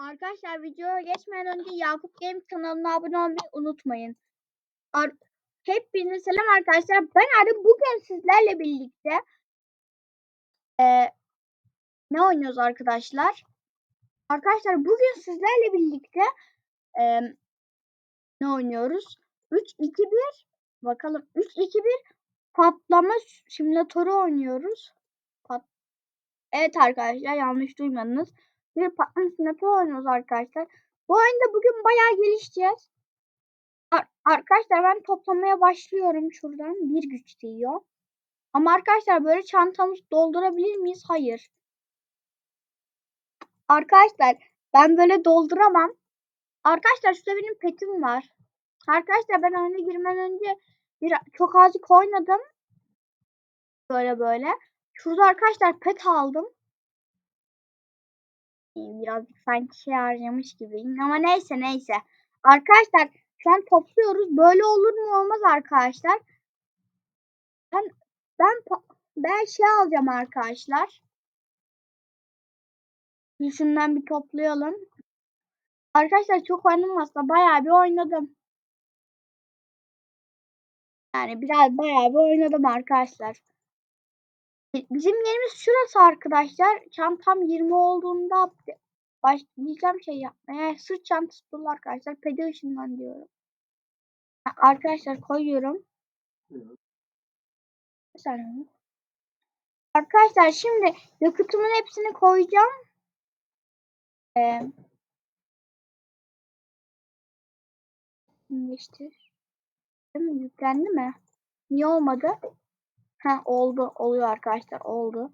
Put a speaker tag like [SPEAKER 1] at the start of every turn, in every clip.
[SPEAKER 1] Arkadaşlar videoya geçmeden önce Yakup Games kanalına abone olmayı unutmayın. Ar Hepinize selam arkadaşlar. Ben Arı bugün sizlerle birlikte e, ne oynuyoruz arkadaşlar? Arkadaşlar bugün sizlerle birlikte e, ne oynuyoruz? 3 2 1 bakalım 3 2 1 patlama simülatörü oynuyoruz. Pat evet arkadaşlar yanlış duymadınız bir patlama simülatörü oynuyoruz arkadaşlar. Bu oyunda bugün bayağı gelişeceğiz. Ar arkadaşlar ben toplamaya başlıyorum şuradan. Bir güç diyor. Ama arkadaşlar böyle çantamızı doldurabilir miyiz? Hayır. Arkadaşlar ben böyle dolduramam. Arkadaşlar şurada benim petim var. Arkadaşlar ben oyuna girmeden önce bir çok azıcık oynadım. Böyle böyle. Şurada arkadaşlar pet aldım birazcık sanki şey harcamış gibiyim ama neyse neyse. Arkadaşlar şu an topluyoruz. Böyle olur mu olmaz arkadaşlar. Ben ben ben şey alacağım arkadaşlar. Şundan bir toplayalım. Arkadaşlar çok oynadım aslında. Bayağı bir oynadım. Yani biraz bayağı bir oynadım arkadaşlar. Bizim yerimiz şurası arkadaşlar. Çantam 20 olduğunda başlayacağım şey yapmaya. Sırt çantası dolu arkadaşlar. Pedi ışından diyorum. Arkadaşlar koyuyorum. Bir saniye. Arkadaşlar şimdi yakıtımın hepsini koyacağım. Ee, işte. Yüklendi mi? Niye olmadı? Ha oldu. Oluyor arkadaşlar. Oldu.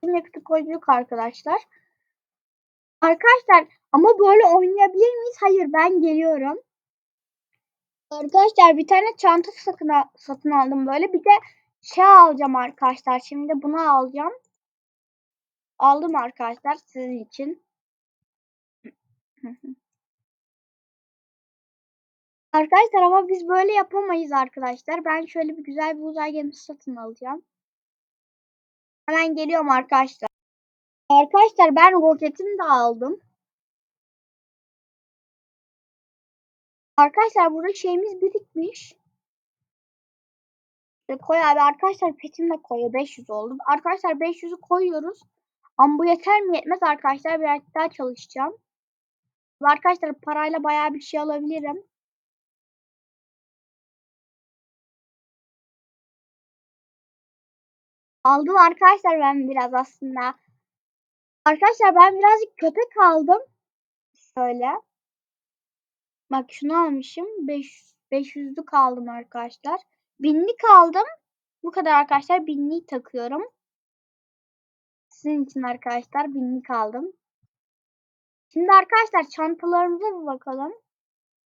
[SPEAKER 1] Şimdi yakıtı koyduk arkadaşlar. Arkadaşlar ama böyle oynayabilir miyiz? Hayır ben geliyorum. Arkadaşlar bir tane çanta satın, satın aldım böyle. Bir de şey alacağım arkadaşlar. Şimdi bunu alacağım. Aldım arkadaşlar sizin için. arkadaşlar ama biz böyle yapamayız arkadaşlar. Ben şöyle bir güzel bir uzay gemisi satın alacağım. Hemen geliyorum arkadaşlar. Arkadaşlar ben roketimi de aldım. Arkadaşlar burada şeyimiz birikmiş. Ve koy abi arkadaşlar petim de koyuyor. 500 oldu. Arkadaşlar 500'ü koyuyoruz. Ama bu yeter mi yetmez arkadaşlar. Biraz daha çalışacağım. Arkadaşlar parayla bayağı bir şey alabilirim. Aldım arkadaşlar ben biraz aslında. Arkadaşlar ben birazcık köpek aldım. Şöyle. Bak şunu almışım. 500, 500'lük aldım arkadaşlar. Binlik aldım. Bu kadar arkadaşlar. Binlik takıyorum. Sizin için arkadaşlar binlik aldım. Şimdi arkadaşlar çantalarımıza bir bakalım.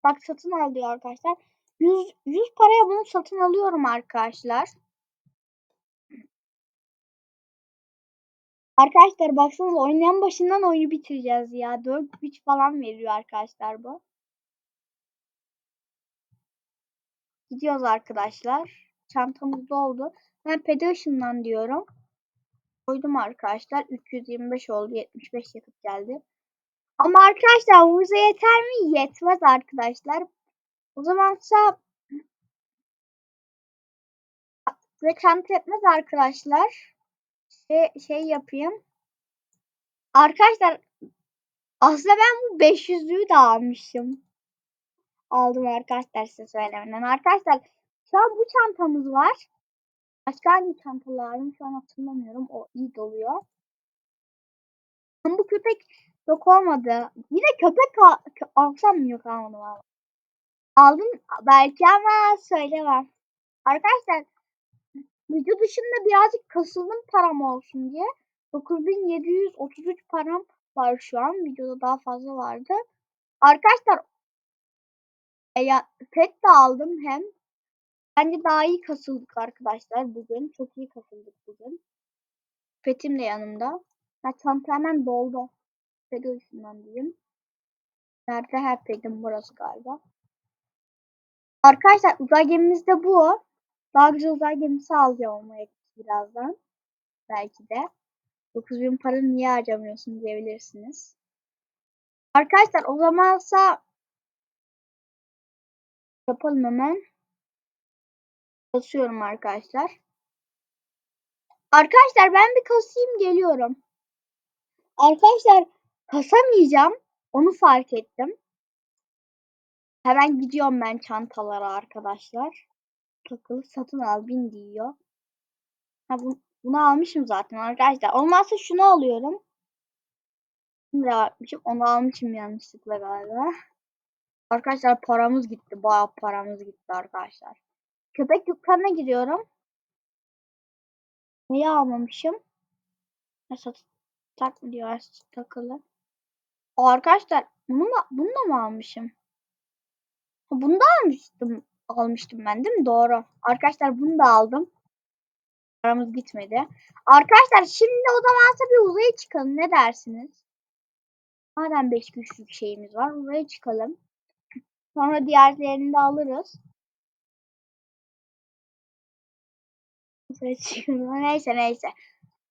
[SPEAKER 1] Bak satın al diyor arkadaşlar. 100, 100 paraya bunu satın alıyorum arkadaşlar. Arkadaşlar baksanıza oynayan başından oyunu bitireceğiz ya. 4 güç falan veriyor arkadaşlar bu. Gidiyoruz arkadaşlar. Çantamız doldu. Ben Pedation'dan diyorum. Koydum arkadaşlar. 325 oldu. 75 yakıt geldi. Ama arkadaşlar bu bize yeter mi? Yetmez arkadaşlar. O zamansa ve çanta yetmez arkadaşlar. Şey, şey yapayım. Arkadaşlar aslında ben bu 500'lüğü de almışım aldım arkadaşlar size söylemeden. Arkadaşlar şu an bu çantamız var. Başka hangi çantalar aldım şu an hatırlamıyorum. O iyi doluyor. Ama bu köpek yok olmadı. Yine köpek al alsam mı yok almadım ama. Aldım belki ama söylemem. Arkadaşlar video dışında birazcık kasıldım param olsun diye. 9733 param var şu an. Videoda daha fazla vardı. Arkadaşlar ya pet de aldım hem. Bence daha iyi kasıldık arkadaşlar bugün. Çok iyi kasıldık bugün. Petim de yanımda. Ha, çanta hemen doldu. Pedi üstünden diyeyim. Nerede her pedim burası galiba. Arkadaşlar uzay gemimiz de bu. Daha güzel uzay gemisi alacağım olmaya birazdan. Belki de. 9000 paranı niye harcamıyorsun diyebilirsiniz. Arkadaşlar o zamansa yapalım hemen. Basıyorum arkadaşlar. Arkadaşlar ben bir kasayım geliyorum. Arkadaşlar kasamayacağım. Onu fark ettim. Hemen gidiyorum ben çantalara arkadaşlar. Takılı satın al bin diyor. Ha bu, bunu almışım zaten arkadaşlar. Olmazsa şunu alıyorum. Bunu da almışım. Onu almışım yanlışlıkla galiba. Arkadaşlar paramız gitti. Bayağı paramız gitti arkadaşlar. Köpek dükkanına gidiyorum. Neyi almamışım? Sat tak mı diyor takılı. O arkadaşlar bunu mu, bunu da mı almışım? Bunu da almıştım. Almıştım ben değil mi? Doğru. Arkadaşlar bunu da aldım. Paramız gitmedi. Arkadaşlar şimdi o zamansa bir uzaya çıkalım. Ne dersiniz? Madem 5 güçlük şeyimiz var. Uzaya çıkalım. Sonra diğerlerini de alırız. Neyse neyse.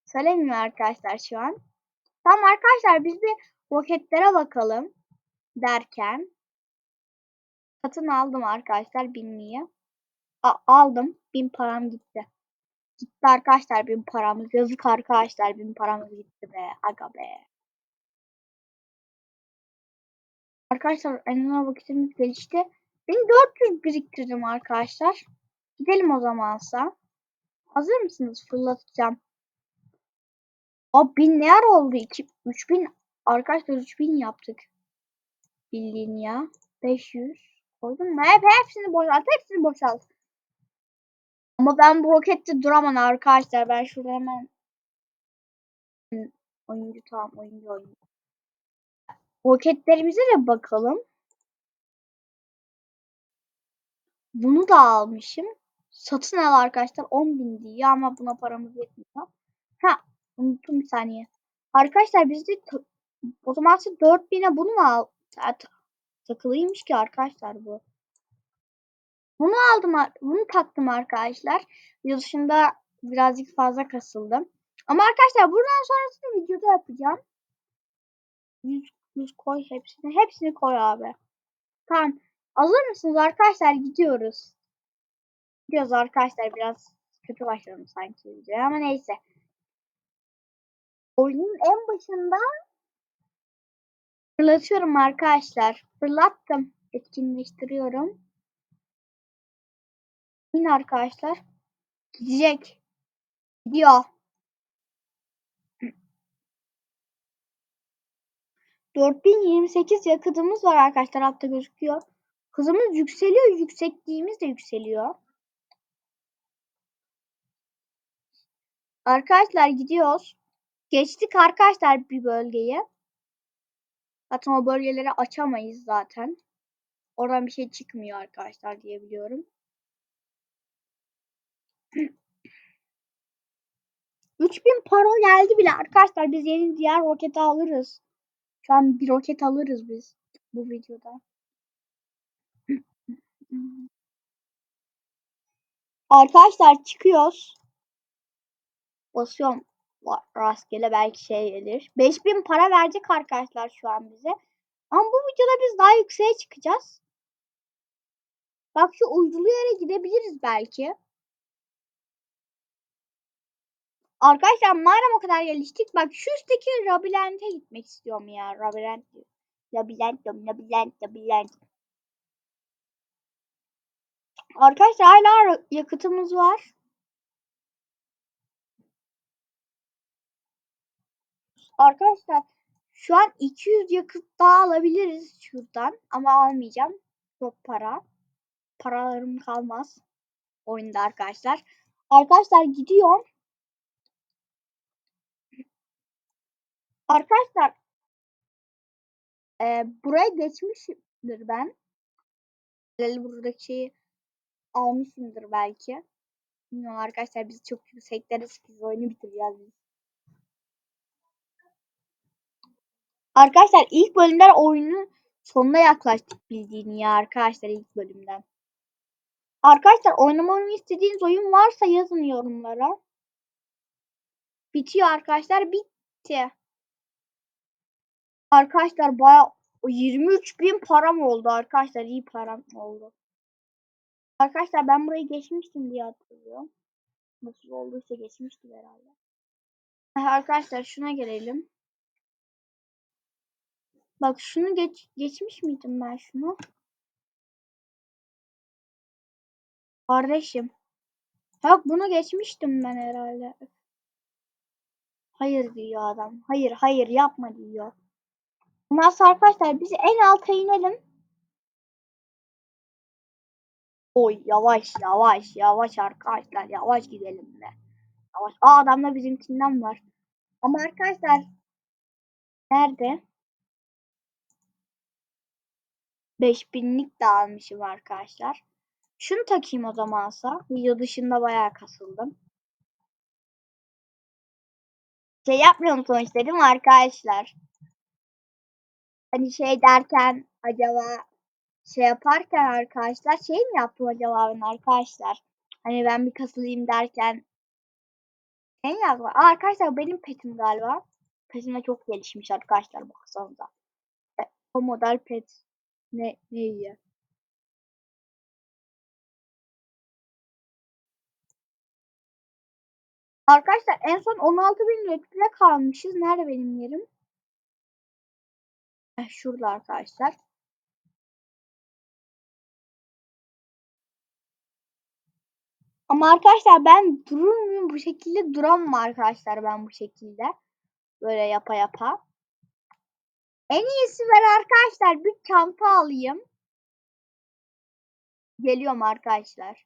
[SPEAKER 1] Söylemiyor arkadaşlar şu an. Tamam arkadaşlar biz bir roketlere bakalım. Derken. Satın aldım arkadaşlar binliği. A aldım. Bin param gitti. Gitti arkadaşlar bin paramız. Yazık arkadaşlar bin paramız gitti be. Aga be. Arkadaşlar enine vakitimiz gelişti. 1400 biriktirdim arkadaşlar. Gidelim o zamansa. Hazır mısınız? Fırlatacağım. O bin ne yer oldu? 2, 3000 arkadaşlar 3000 yaptık. Bildiğin ya. 500. Koydum mu? Hep hepsini boşalt. Hepsini boşalt. Ama ben bu rokette duramam arkadaşlar. Ben şurada hemen oyuncu tamam oyuncu oyuncu. Roketlerimize de bakalım. Bunu da almışım. Satın al arkadaşlar 10.000 diyor ama buna paramız yetmiyor. Ha unuttum bir saniye. Arkadaşlar biz de o zaman 4000'e bunu mu al? Takılıymış ki arkadaşlar bu. Bunu aldım, bunu taktım arkadaşlar. Video dışında birazcık fazla kasıldım. Ama arkadaşlar buradan sonrasını videoda yapacağım. 100, 100 koy hepsini. Hepsini koy abi. Tamam. Hazır mısınız arkadaşlar? Gidiyoruz. Gidiyoruz arkadaşlar. Biraz kötü başladım sanki ama neyse. Oyunun en başında fırlatıyorum arkadaşlar. Fırlattım. Etkinleştiriyorum. Yine arkadaşlar. Gidecek. Gidiyor. ...4028 yakıtımız var arkadaşlar altta gözüküyor. Hızımız yükseliyor, yüksekliğimiz de yükseliyor. Arkadaşlar gidiyoruz. Geçtik arkadaşlar bir bölgeyi. Zaten o bölgeleri açamayız zaten. Oradan bir şey çıkmıyor arkadaşlar diyebiliyorum. 3000 paro geldi bile arkadaşlar biz yeni diğer roketi alırız. Şu an bir roket alırız biz bu videoda. Arkadaşlar çıkıyoruz. Basıyorum rastgele belki şey gelir. 5000 para verecek arkadaşlar şu an bize. Ama bu videoda biz daha yükseğe çıkacağız. Bak şu uydulu yere gidebiliriz belki. Arkadaşlar madem o kadar geliştik. Bak şu üstteki labirente gitmek istiyorum ya. Labirent. Labirent, labirent, labirent. Arkadaşlar hala yakıtımız var. Arkadaşlar şu an 200 yakıt daha alabiliriz şuradan. Ama almayacağım. Çok para. Paralarım kalmaz. Oyunda arkadaşlar. Arkadaşlar gidiyorum. Arkadaşlar e, buraya geçmişimdir ben. Buradaki şeyi almışımdır belki. Bilmiyorum arkadaşlar biz çok yüksekleriz. Biz oyunu bitireceğiz. Arkadaşlar ilk bölümler oyunun sonuna yaklaştık bildiğini ya arkadaşlar ilk bölümden. Arkadaşlar oynamamı istediğiniz oyun varsa yazın yorumlara. Bitiyor arkadaşlar. Bitti. Arkadaşlar baya 23 bin param oldu arkadaşlar. iyi param oldu. Arkadaşlar ben burayı geçmiştim diye hatırlıyorum. Nasıl olduysa geçmiştim herhalde. Arkadaşlar şuna gelelim. Bak şunu geç geçmiş miydim ben şunu? Kardeşim. Yok bunu geçmiştim ben herhalde. Hayır diyor adam. Hayır hayır yapma diyor. Ondan arkadaşlar biz en alta inelim. Oy yavaş yavaş yavaş arkadaşlar yavaş gidelim de. Yavaş. Aa adamda bizimkinden var. Ama arkadaşlar nerede? 5000'lik de almışım arkadaşlar. Şunu takayım o zamansa. Video dışında bayağı kasıldım. Şey yapmıyorum sonuçta değil mi arkadaşlar? Hani şey derken acaba şey yaparken arkadaşlar şey mi yaptım acaba ben arkadaşlar? Hani ben bir kasılayım derken şey yaptım? Aa, arkadaşlar benim petim galiba. Petim de çok gelişmiş arkadaşlar baksanıza. E, O model pet ne, ne iyi. Arkadaşlar en son 16.000 rütbe kalmışız. Nerede benim yerim? Eh, şurada arkadaşlar. Ama arkadaşlar ben durur muyum bu şekilde duramam arkadaşlar ben bu şekilde. Böyle yapa yapa. En iyisi ben arkadaşlar bir çanta alayım. Geliyorum arkadaşlar.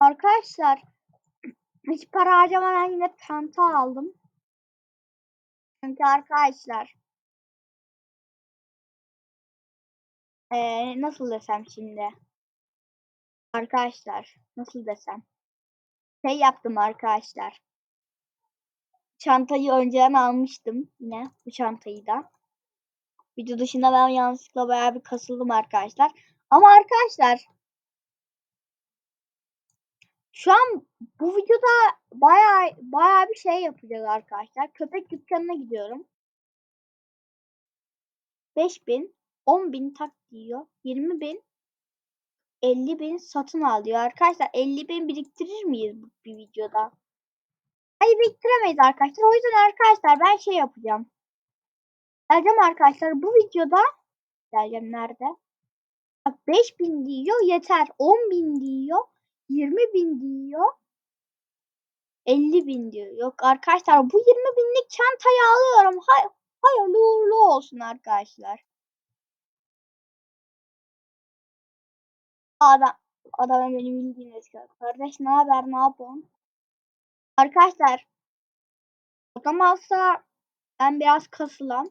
[SPEAKER 1] Arkadaşlar hiç para harcamadan yine çanta aldım. Çünkü arkadaşlar ee, nasıl desem şimdi arkadaşlar nasıl desem şey yaptım arkadaşlar çantayı önceden almıştım yine bu çantayı da. Video dışında ben yanlışlıkla bayağı bir kasıldım arkadaşlar. Ama arkadaşlar şu an bu videoda bayağı bayağı bir şey yapacağız arkadaşlar. Köpek dükkanına gidiyorum. 5000 10.000 tak diyor. 20.000 50.000 satın al diyor. Arkadaşlar 50.000 biriktirir miyiz bir videoda? Hayır biriktiremeyiz arkadaşlar. O yüzden arkadaşlar ben şey yapacağım. Geleceğim arkadaşlar bu videoda geleceğim nerede? Bak 5000 diyor yeter. 10.000 diyor. 20.000 diyor. 50.000 diyor. Yok arkadaşlar bu 20.000'lik çantayı alıyorum. Hay hayırlı uğurlu olsun arkadaşlar. Adam, adam benim bildiğim eski kardeş ne haber ne yapıyorsun? Arkadaşlar adam alsa ben biraz kasılam.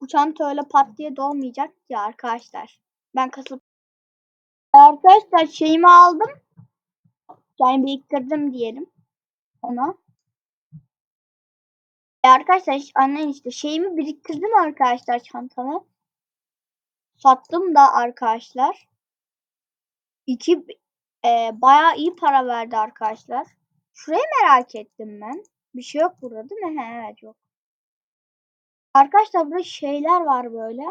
[SPEAKER 1] Bu çanta öyle pat diye dolmayacak ya arkadaşlar. Ben kasıp Arkadaşlar şeyimi aldım. Yani biriktirdim diyelim ona. E arkadaşlar annen işte şeyimi biriktirdim arkadaşlar çantamı. Sattım da arkadaşlar. İki e, bayağı iyi para verdi arkadaşlar. Şurayı merak ettim ben. Bir şey yok burada değil mi? He, evet yok. Arkadaşlar burada şeyler var böyle.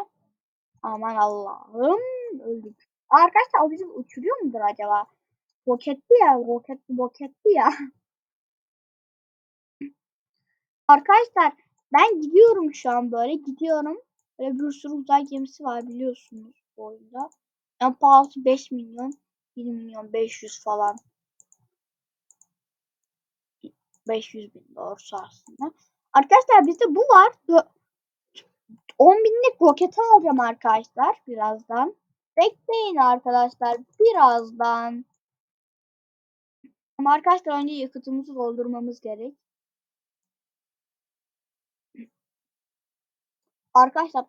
[SPEAKER 1] Aman Allah'ım öldük. Arkadaşlar o bizi uçuruyor mudur acaba? Roketli ya, roketli roketli ya. Arkadaşlar ben gidiyorum şu an böyle gidiyorum. Böyle bir sürü uzay gemisi var biliyorsunuz bu oyunda. En pahalısı 5 milyon, 1 milyon 500 falan. 500 bin doğrusu aslında. Arkadaşlar bizde bu var. 10 binlik roketi alacağım arkadaşlar birazdan. Bekleyin arkadaşlar birazdan. Arkadaşlar önce yakıtımızı doldurmamız gerek. Arkadaşlar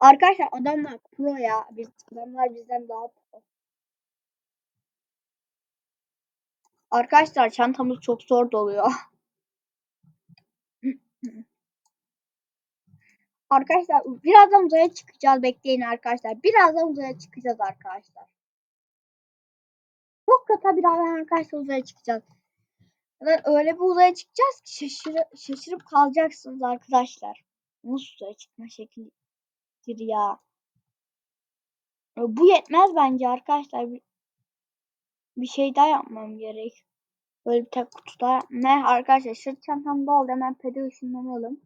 [SPEAKER 1] arkadaşlar adamlar pro ya. Biz adamlar bizden daha Arkadaşlar çantamız çok zor doluyor. Arkadaşlar birazdan uzaya çıkacağız. Bekleyin arkadaşlar. Birazdan uzaya çıkacağız arkadaşlar. Çok kısa birazdan arkadaşlar uzaya çıkacağız. Yani öyle bir uzaya çıkacağız ki şaşır, şaşırıp kalacaksınız arkadaşlar. Nasıl uzaya çıkma şeklidir ya. Bu yetmez bence arkadaşlar. Bir, şey daha yapmam gerek. Böyle bir tek kutuda. Ne arkadaşlar sırt çantam doldu. Hemen pede ışınlanalım.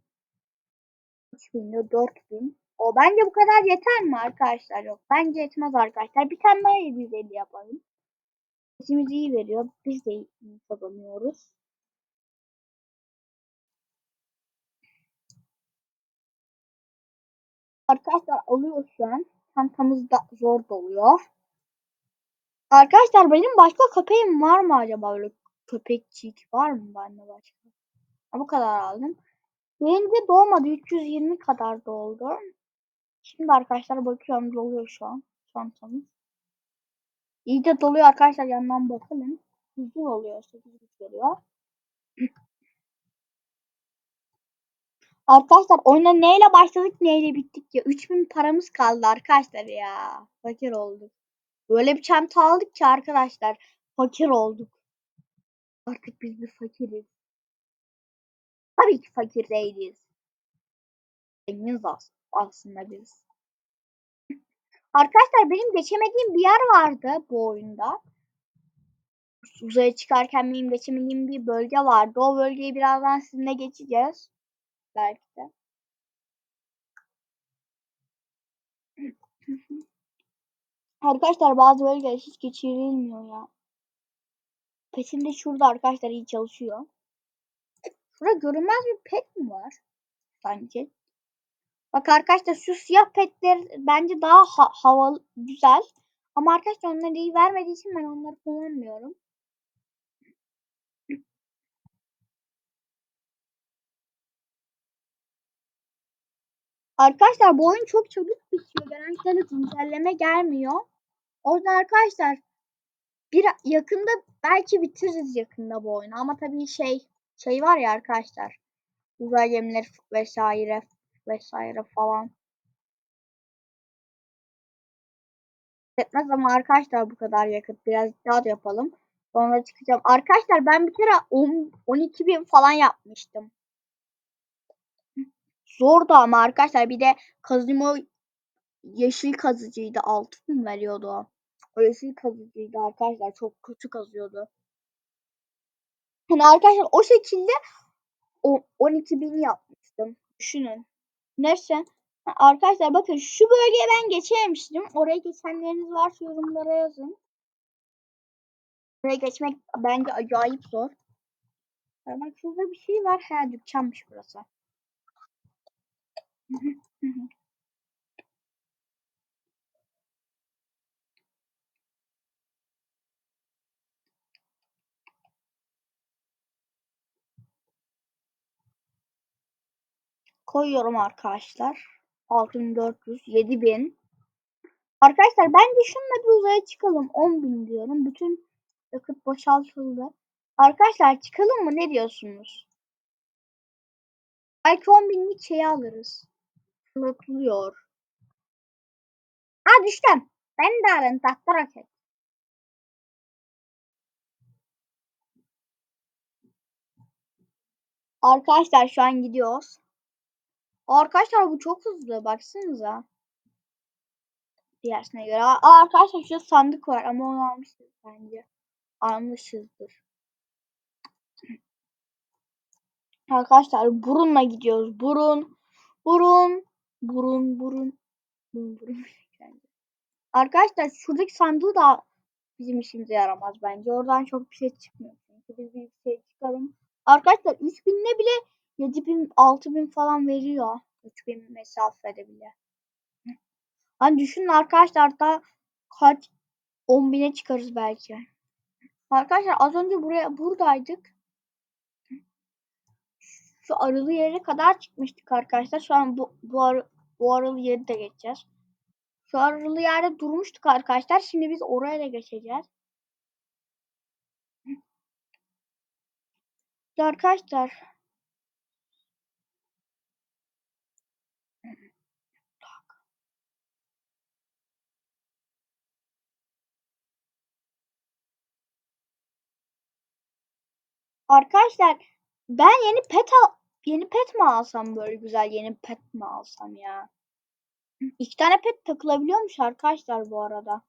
[SPEAKER 1] 3000 de 4000. O bence bu kadar yeter mi arkadaşlar? Yok bence yetmez arkadaşlar. Bir tane daha 750 yapalım. Sesimiz iyi veriyor. Biz de iyi kazanıyoruz. Arkadaşlar alıyor şu an. Çantamız da zor doluyor. Arkadaşlar benim başka köpeğim var mı acaba böyle köpekçik var mı bende başka? Bu kadar aldım. Birinci dolmadı 320 kadar doldu. Şimdi arkadaşlar bakıyorum doluyor şu an çantamız. İyi de doluyor arkadaşlar yandan bakalım. Hızlı oluyor 8 veriyor. Arkadaşlar oyuna neyle başladık neyle bittik ya. 3000 paramız kaldı arkadaşlar ya. Fakir olduk. Böyle bir çanta aldık ki arkadaşlar fakir olduk. Artık biz bir fakiriz. Tabii ki fakir değiliz. Zenginiz aslında biz. Arkadaşlar benim geçemediğim bir yer vardı bu oyunda. Uzaya çıkarken benim geçemediğim bir bölge vardı. O bölgeyi birazdan sizinle geçeceğiz. Belki de. Arkadaşlar bazı bölgeler hiç geçirilmiyor ya. Petin de şurada arkadaşlar iyi çalışıyor. Şurada görünmez bir pet mi var? Sanki. Bak arkadaşlar şu siyah petler bence daha ha havalı, güzel. Ama arkadaşlar onları iyi vermediği için ben onları kullanmıyorum. Arkadaşlar bu oyun çok çabuk bitiyor. Genellikle güncelleme gelmiyor. O yüzden arkadaşlar bir yakında belki bitiririz yakında bu oyunu. Ama tabii şey şey var ya arkadaşlar. Uzay gemileri vesaire vesaire falan. Etmez ama arkadaşlar bu kadar yakıt. Biraz daha da yapalım. Sonra çıkacağım. Arkadaşlar ben bir kere 10, 12 bin falan yapmıştım. Zordu ama arkadaşlar bir de kazıma yeşil kazıcıydı. 6 bin veriyordu o. O yeşil kazıcıydı arkadaşlar. Çok kötü kazıyordu. Yani arkadaşlar o şekilde o 12 bin yapmıştım. Düşünün. Neyse. Arkadaşlar bakın şu bölgeye ben geçememiştim. Oraya geçenleriniz varsa yorumlara yazın. Buraya geçmek bence acayip zor. Bak şurada bir şey var. He dükkanmış burası. Koyuyorum arkadaşlar. 6400, 7000. Arkadaşlar bence şununla bir uzaya çıkalım. 10.000 diyorum. Bütün yakıt boşaltıldı. Arkadaşlar çıkalım mı? Ne diyorsunuz? Belki 10.000'lik şeyi alırız. Fırlatılıyor. Ha düştüm. Ben de arın tahta raket. Arkadaşlar şu an gidiyoruz. Arkadaşlar bu çok hızlı. Baksanıza. Diğersine göre. Aa, arkadaşlar şurada sandık var ama onu almışız bence. Almışızdır. Arkadaşlar burunla gidiyoruz. Burun. Burun. Burun. Burun. Burun. burun. Arkadaşlar şuradaki sandığı da bizim işimize yaramaz bence. Oradan çok bir şey çıkmıyor. Çünkü biz bir şey çıkalım. Arkadaşlar 3000'le bile 7000 6000 falan veriyor. 3000 mesafede bile. Hani düşünün arkadaşlar da kaç 10.000'e çıkarız belki. Arkadaşlar az önce buraya buradaydık. Şu arılı yere kadar çıkmıştık arkadaşlar. Şu an bu bu, arı, bu arılı yeri de geçeceğiz. Şu arılı yerde durmuştuk arkadaşlar. Şimdi biz oraya da geçeceğiz. Arkadaşlar Arkadaşlar ben yeni pet al yeni pet mi alsam böyle güzel yeni pet mi alsam ya? İki tane pet takılabiliyormuş arkadaşlar bu arada.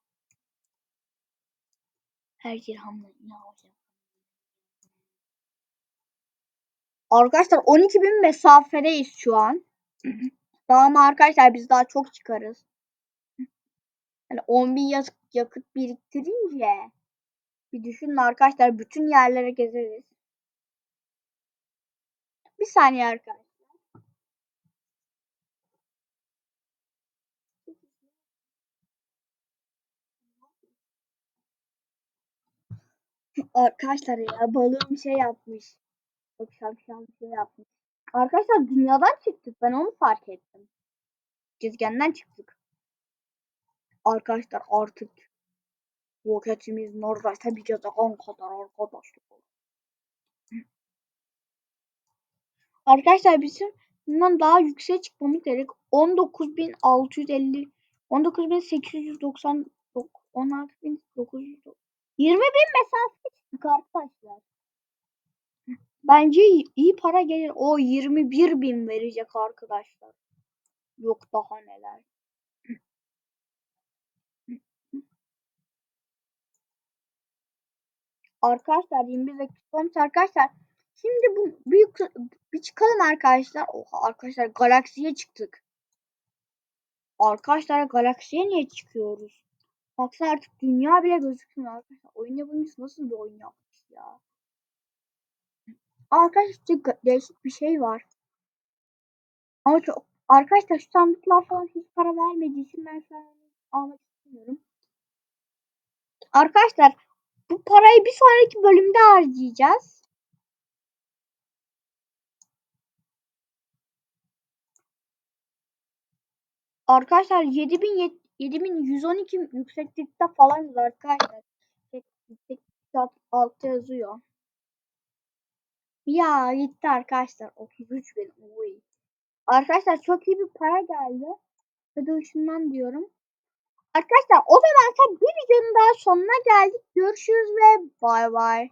[SPEAKER 1] Her dirhamla ne alacağım? Arkadaşlar 12 bin mesafedeyiz şu an. Daha ama arkadaşlar biz daha çok çıkarız. Yani 10 bin yakıt biriktirince bir düşünün arkadaşlar bütün yerlere gezeriz. Bir saniye arkadaşlar. Arkadaşlar ya balığım şey yapmış. Çok şapşal bir şey yapmış. Arkadaşlar dünyadan çıktık. Ben onu fark ettim. Gezegenden çıktık. Arkadaşlar artık roketimiz neredeyse bir gezegen kadar arkadaşlar. Arkadaşlar bizim bundan daha yükseğe çıkmamız gerek. 19.650 19.890 16.900 20 bin mesafe çıktık arkadaşlar. Bence iyi, para gelir. O 21 bin verecek arkadaşlar. Yok daha neler. Arkadaşlar 21 dakika olmuş arkadaşlar. Şimdi bu büyük bir çıkalım arkadaşlar. Oha arkadaşlar galaksiye çıktık. Arkadaşlar galaksiye niye çıkıyoruz? Baksana artık dünya bile gözükmüyor arkadaşlar. Oyun yapımcısı nasıl bir oyun yapmış ya? Arkadaşlar değişik bir şey var. Ama çok arkadaşlar şu sandıklar falan hiç para vermediği için ben şu almak istemiyorum. Arkadaşlar bu parayı bir sonraki bölümde harcayacağız. Arkadaşlar 7000 7112 yükseklikte falan arkadaşlar. Yükseklikte altı yazıyor. Ya gitti arkadaşlar 33 bin. Uy. Arkadaşlar çok iyi bir para geldi. Hadi ışından diyorum. Arkadaşlar o zaman bir videonun daha sonuna geldik. Görüşürüz ve bay bay.